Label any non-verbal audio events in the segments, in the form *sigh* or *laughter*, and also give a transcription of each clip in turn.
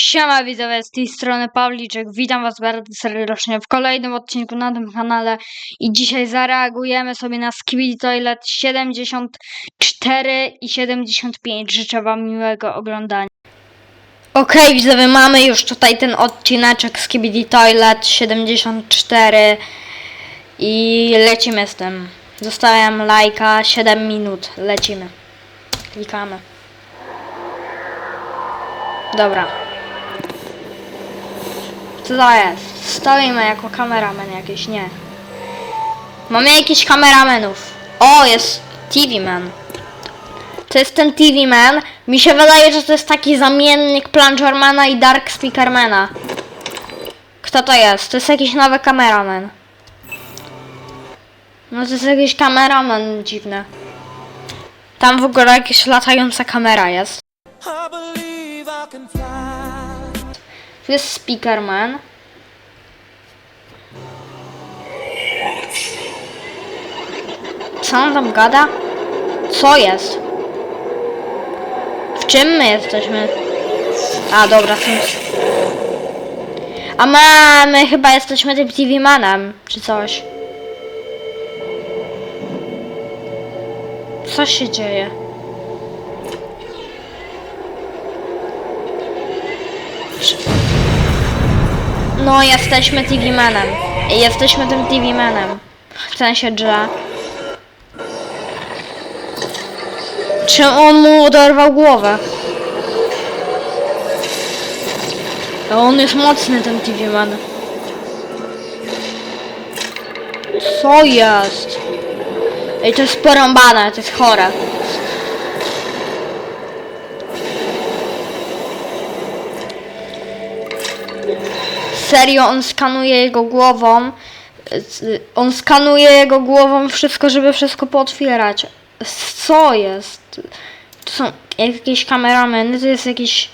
Siema widzowie, z tej strony Pawliczek. Witam was bardzo serdecznie w kolejnym odcinku na tym kanale i dzisiaj zareagujemy sobie na Skibidi Toilet 74 i 75. Życzę wam miłego oglądania. Okej widzowie, mamy już tutaj ten odcineczek Skibidi Toilet 74 i lecimy z tym. Zostawiam lajka 7 minut, lecimy. Klikamy. Dobra. Co to jest? Stoimy jako kameraman jakiś, nie. Mamy jakichś kameramenów. O, jest TV Man. To jest ten TV Man. Mi się wydaje, że to jest taki zamiennik Plungermana i Dark Speakermana. Kto to jest? To jest jakiś nowy kameraman. No to jest jakiś kameraman dziwny. Tam w ogóle jakaś latająca kamera jest. Tu jest Speakerman. Co on tam gada? Co jest? W czym my jesteśmy? A, dobra, są... A my, my chyba jesteśmy tym TV Manem, czy coś. Co się dzieje? No, jesteśmy TV Manem. Jesteśmy tym TV Manem. W sensie, że... Czy on mu oderwał głowę? A on jest mocny, ten TV Man. Co jest? Ej, to jest porąbane, to jest chore. Serio, on skanuje jego głową. z- On skanuje jego głową wszystko, żeby wszystko pootwierać. Co jest? To są jakieś kamerameny, to jest jakiś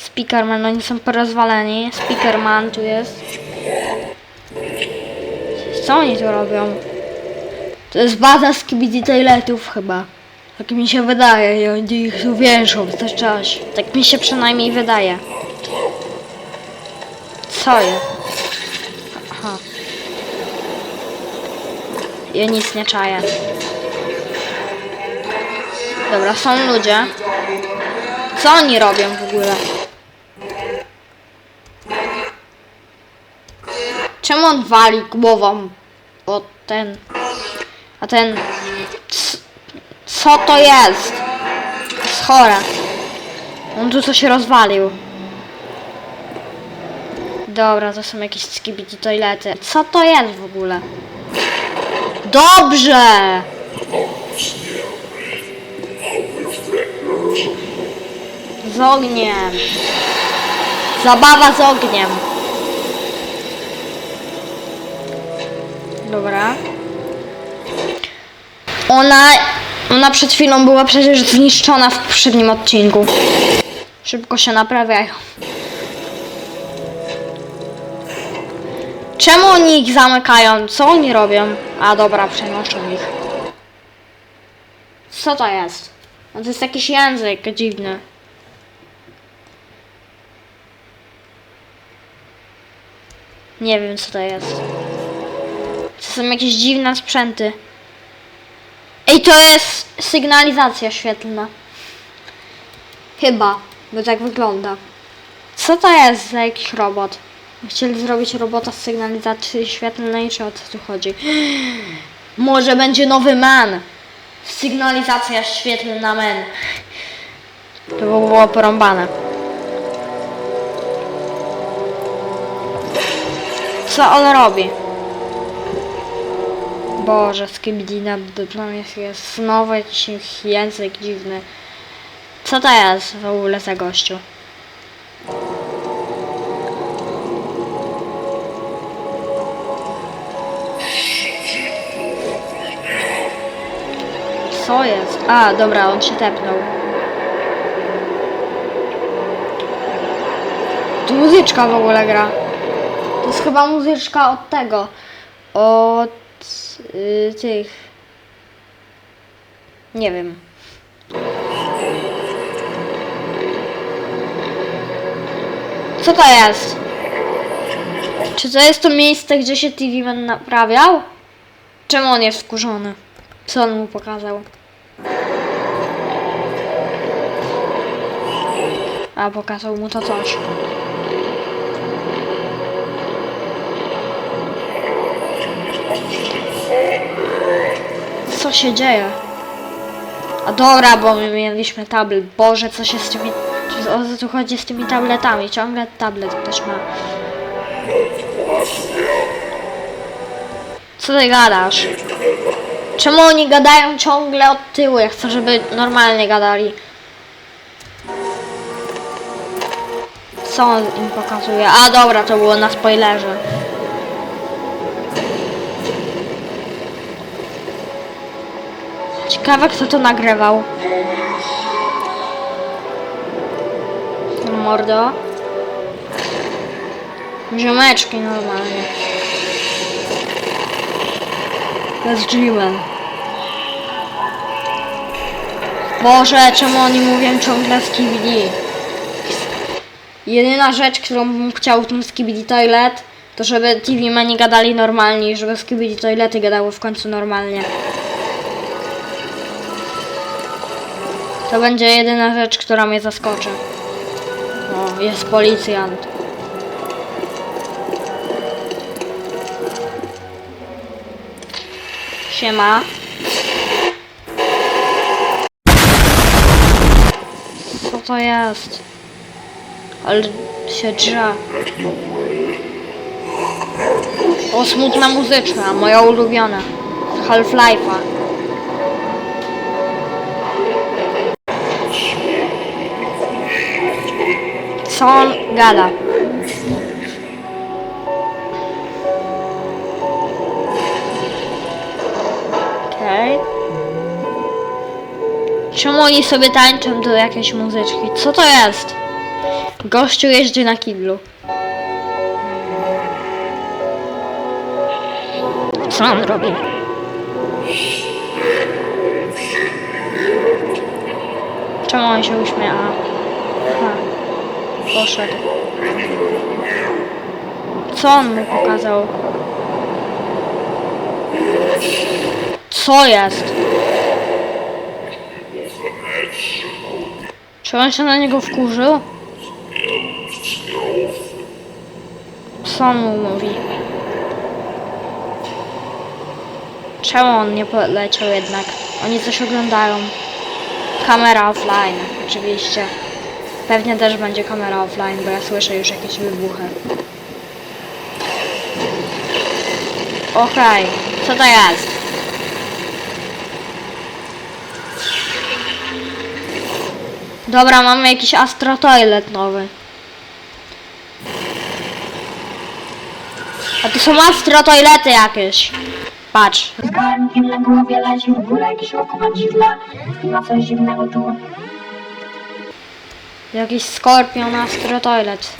speakerman, oni są porozwaleni. Speakerman tu jest. Co oni tu robią? To jest baza skibidi toiletów chyba. Tak mi się wydaje i oni ich tu wieszą też czas. Tak mi się przynajmniej wydaje. Co jest? Aha. Ja nic nie czaję. Dobra, są ludzie. Co oni robią w ogóle? Czemu on wali głową? O ten. A ten. Co to jest? To jest chore. On tu coś rozwalił. Dobra, to są jakieś skibidi toilety. Co to jest w ogóle? Dobrze! Z ogniem. Zabawa z ogniem. Dobra. Ona, ona przed chwilą była przecież zniszczona w poprzednim odcinku. Szybko się naprawiają. Czemu oni ich zamykają? Co oni robią? A dobra, przenoszą ich. Co to jest? No to jest jakiś język dziwny. Nie wiem co to jest. To są jakieś dziwne sprzęty. Ej, to jest sygnalizacja świetlna. Chyba, bo tak wygląda. Co to jest za jakiś robot? Chcieli zrobić robota z sygnalizacji świetlnej, czy o co tu chodzi? *gasps* Może będzie nowy man. Sygnalizacja świetlna man. To by było porąbane. Co on robi? Boże, skibidina, tam jest, jest znowu jakiś język dziwny. Co to jest w ogóle za gościu? Co jest? A, dobra, on się tepnął. Tu muzyczka w ogóle gra. To jest chyba muzyczka od tego. Od y, tych. Nie wiem. Co to jest? Czy to jest to miejsce, gdzie się TV Man naprawiał? Czemu on jest wkurzony? Co on mu pokazał? A pokazał mu to coś. Co się dzieje? A dobra, bo my mieliśmy tablet. Boże, co się z tymi... O co chodzi z tymi tabletami? Ciągle tablet ktoś ma. Co ty gadasz? Czemu oni gadają ciągle od tyłu? Ja chcę, żeby normalnie gadali. Co on im pokazuje? A dobra, to było na spoilerze. Ciekawe kto to nagrywał. Mordo. Ziomeczki normalnie. Bez G-Man. Boże, czemu oni mówią ciągle Skibidi? Jedyna rzecz, którą bym chciał w tym Skibidi Toilet, to żeby TV Mani gadali normalnie i żeby Skibidi Toilety gadały w końcu normalnie. To będzie jedyna rzecz, która mnie zaskoczy. O, jest policjant. Siema. Co to jest? Ale się drze. O, smutna muzyczka, moja ulubiona. Half-Life'a. Co on gada? Okej. Czemu oni sobie tańczą do jakiejś muzyczki? Co to jest? Gościu jeździ na kiblu. Co on robi? Czemu on się uśmiecha? Aha. Poszedł. Co on mu pokazał? Co jest? Czy on się na niego wkurzył? Co mu mówi? Czemu on nie poleciał jednak? Oni coś oglądają. Kamera offline, oczywiście. Pewnie też będzie kamera offline, bo ja słyszę już jakieś wybuchy. Okej, co to jest? Dobra, mamy jakiś Astro Toilet nowy. To są Astro Toilety jakieś. Patrz. Jakiś tu. Skorpion Astro Toilet.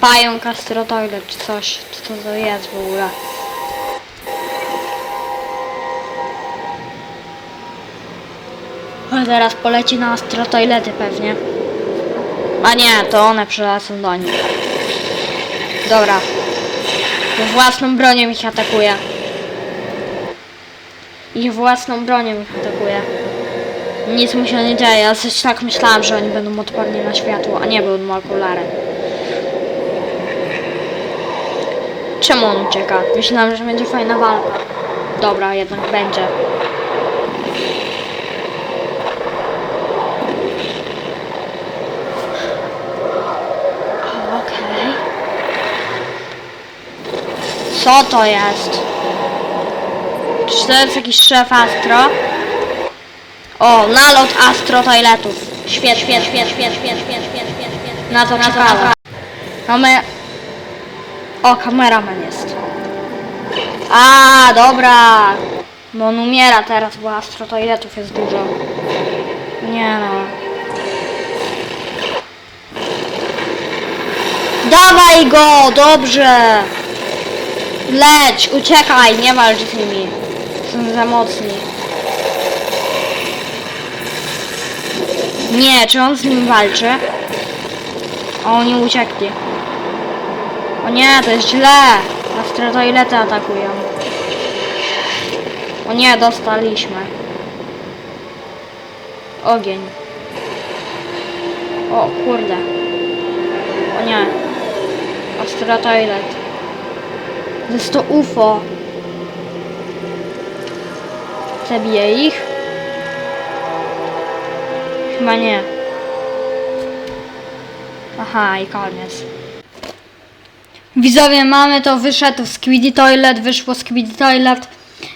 Pająk Astro Toilet czy coś. Co to jest w ogóle? A teraz poleci na Astro Toilety pewnie. A nie, to one przylecą do nich. Dobra. Własną bronią ich atakuje. Ich własną bronią ich atakuje. Nic mu się nie dzieje, ja coś tak myślałam, że oni będą odporni na światło, a nie będą okulary. Czemu on ucieka? Myślałam, że będzie fajna walka. Dobra, jednak będzie. Okej. Co to jest? Czy to jest jakiś szef Astro? O, nalot Astro Toiletów. Świetnie, świetnie, świetnie, świetnie, świetnie, świetnie, świetnie. Na to czekałem. Mamy... O, kameraman jest. A, dobra. Bo on umiera teraz, bo Astro Toiletów jest dużo. Nie no. Dawaj go, dobrze. Leć, uciekaj, nie walcz z nimi. Są za mocni. Nie, czy on z nim walczy? O, oni uciekli. O nie, to jest źle. Astrotoilety atakują. O nie, dostaliśmy. Ogień. O kurde. O nie. Astrotoilet. Jest to UFO. Zabiję ich? Chyba nie. Aha, i koniec. Widzowie, mamy to, wyszedł Squiddy Toilet, wyszło Squiddy Toilet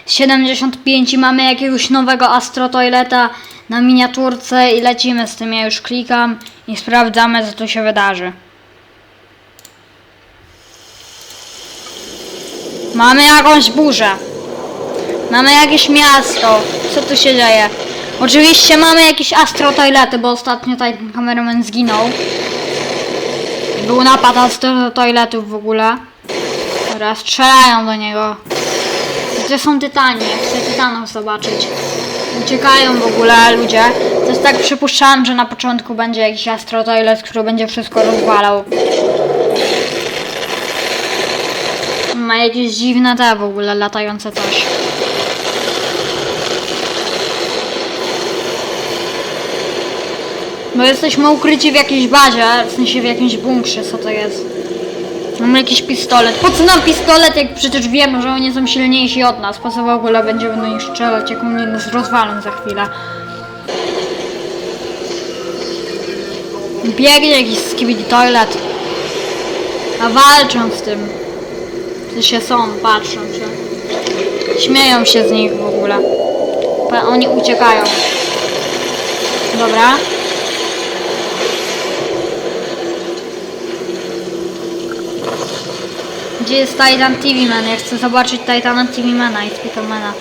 75 i mamy jakiegoś nowego Astro Toileta na miniaturce i lecimy z tym, ja już klikam i sprawdzamy co tu się wydarzy. Mamy jakąś burzę. Mamy jakieś miasto. Co tu się dzieje? Oczywiście mamy jakieś Astro Toilety, bo ostatnio ten kameraman zginął. Był napad Astro Toiletów w ogóle. Teraz strzelają do niego. Gdzie są tytani? Chcę tytanów zobaczyć. Uciekają w ogóle ludzie. Jest tak przypuszczałem, że na początku będzie jakiś Astro Toilet, który będzie wszystko rozwalał. Ma jakieś dziwne te w ogóle latające coś. Bo jesteśmy ukryci w jakiejś bazie, w sensie w jakimś bunkrze, co to jest. Mamy jakiś pistolet. Po co nam pistolet, jak przecież wiemy, że oni są silniejsi od nas? Po co w ogóle będziemy do nich strzelać, jak oni nas rozwalą za chwilę? Biegnie jakiś skibidi toilet. A walczą z tym. Ty się są, patrzą się. Śmieją się z nich w ogóle. Oni uciekają. Dobra. Gdzie jest Titan TV Man? Ja chcę zobaczyć Titana TV Mana i Spidermana.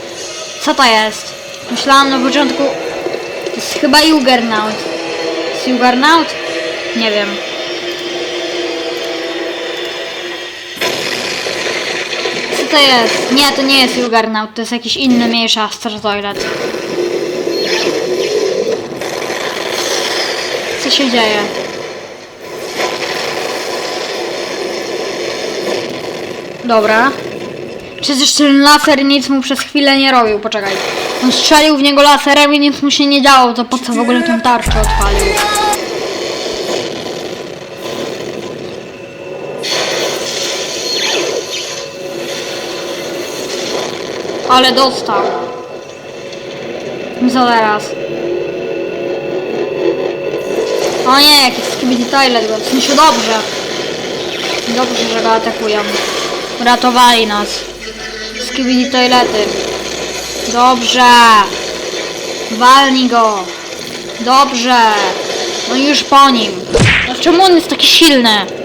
Co to jest? Myślałam na początku... To jest chyba Juggernaut. Jest Juggernaut? Nie wiem. To jest? Nie, to nie jest Juggernaut, to jest jakiś inny, mniejszy Astro Toilet. Co się dzieje? Dobra. Przecież ten laser nic mu przez chwilę nie robił, poczekaj. On strzelił w niego laserem i nic mu się nie działo, to po co w ogóle tą tarczę odpalił? Ale dostał. Teraz? O nie, jakiś skibidi toilet, bo w sensie dobrze. Dobrze, że go atakują. Uratowali nas. Skibidi toilety. Dobrze. Walnij go. Dobrze. No już po nim. No czemu on jest taki silny?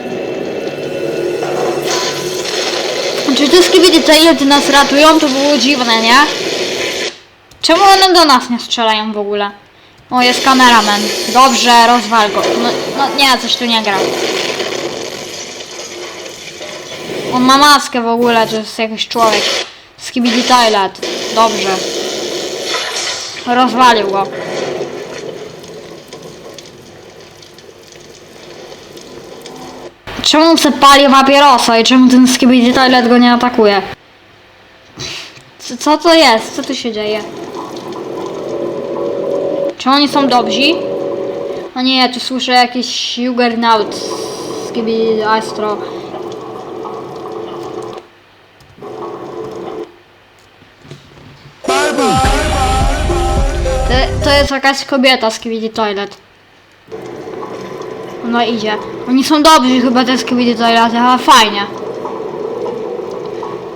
Czy te skibidi toilety nas ratują? To było dziwne, nie? Czemu one do nas nie strzelają w ogóle? O, jest kameraman. Dobrze, rozwal go. No, no nie, coś tu nie gra. On ma maskę w ogóle, to jest jakiś człowiek. Skibidi Toilet. Dobrze. Rozwalił go. Czemu se pali papierosa i czemu ten Skibidi Toilet go nie atakuje? Co, to jest? Co tu się dzieje? Czy oni są dobrzy? O nie, tu słyszę jakiś Juggernaut. Skibidi Astro. To, to jest jakaś kobieta z Toilet. Ona idzie. Oni są dobrzy chyba te Skibidi Toilety, ale fajnie.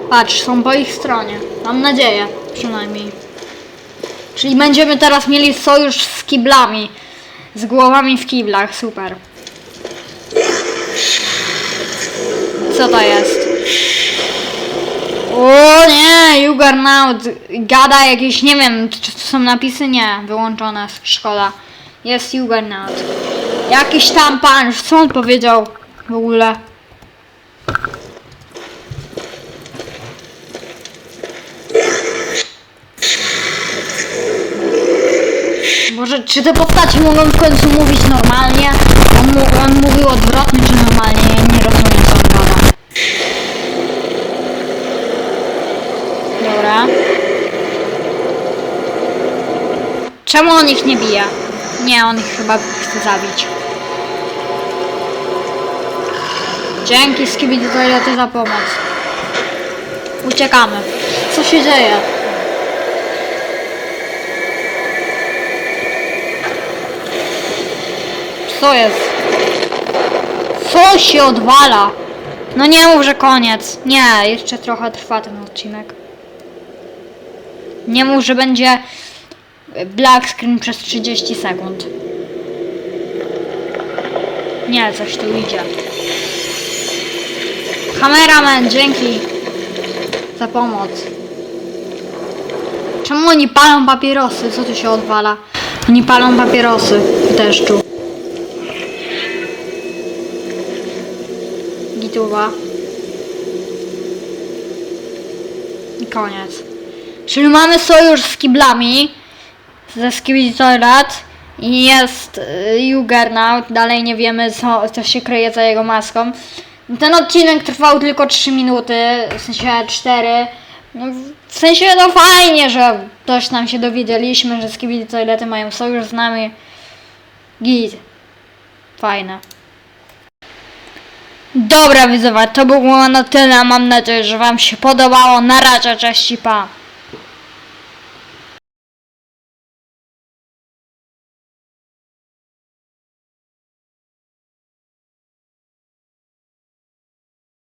Patrz, są po ich stronie. Mam nadzieję, przynajmniej. Czyli będziemy teraz mieli sojusz z kiblami. Z głowami w kiblach, super. Co to jest? O nie, Juggernaut gada jakieś, nie wiem, czy to są napisy? Nie, wyłączone, szkoda. Jest Juggernaut. Jakiś tam pan, co on powiedział w ogóle? Może, czy te postacie mogą w końcu mówić normalnie? On, on mówił odwrotnie czy normalnie, ja nie rozumiem co on gada. Dobra. Czemu on ich nie bije? Nie, on ich chyba chce zabić. Dzięki Skibidi Toilety za pomoc. Uciekamy. Co się dzieje? Co jest? Co się odwala? No nie mów, że koniec. Nie, jeszcze trochę trwa ten odcinek. Nie mów, że będzie black screen przez 30 sekund. Nie, coś tu idzie. Kameraman, dzięki za pomoc. Czemu oni palą papierosy? Co tu się odwala? Oni palą papierosy w deszczu. Gituwa. I koniec. Czyli mamy sojusz z kiblami ze Skibidi Toilet i jest y, Juggernaut. Dalej nie wiemy co, co się kryje za jego maską. Ten odcinek trwał tylko 3 minuty, w sensie 4. No, w sensie no fajnie, że coś nam się dowiedzieliśmy, że Skibidi Toilety mają sojusz z nami. Git. Fajne. Dobra widzowie, to było na tyle. Mam nadzieję, że wam się podobało. Na razie, cześć i pa.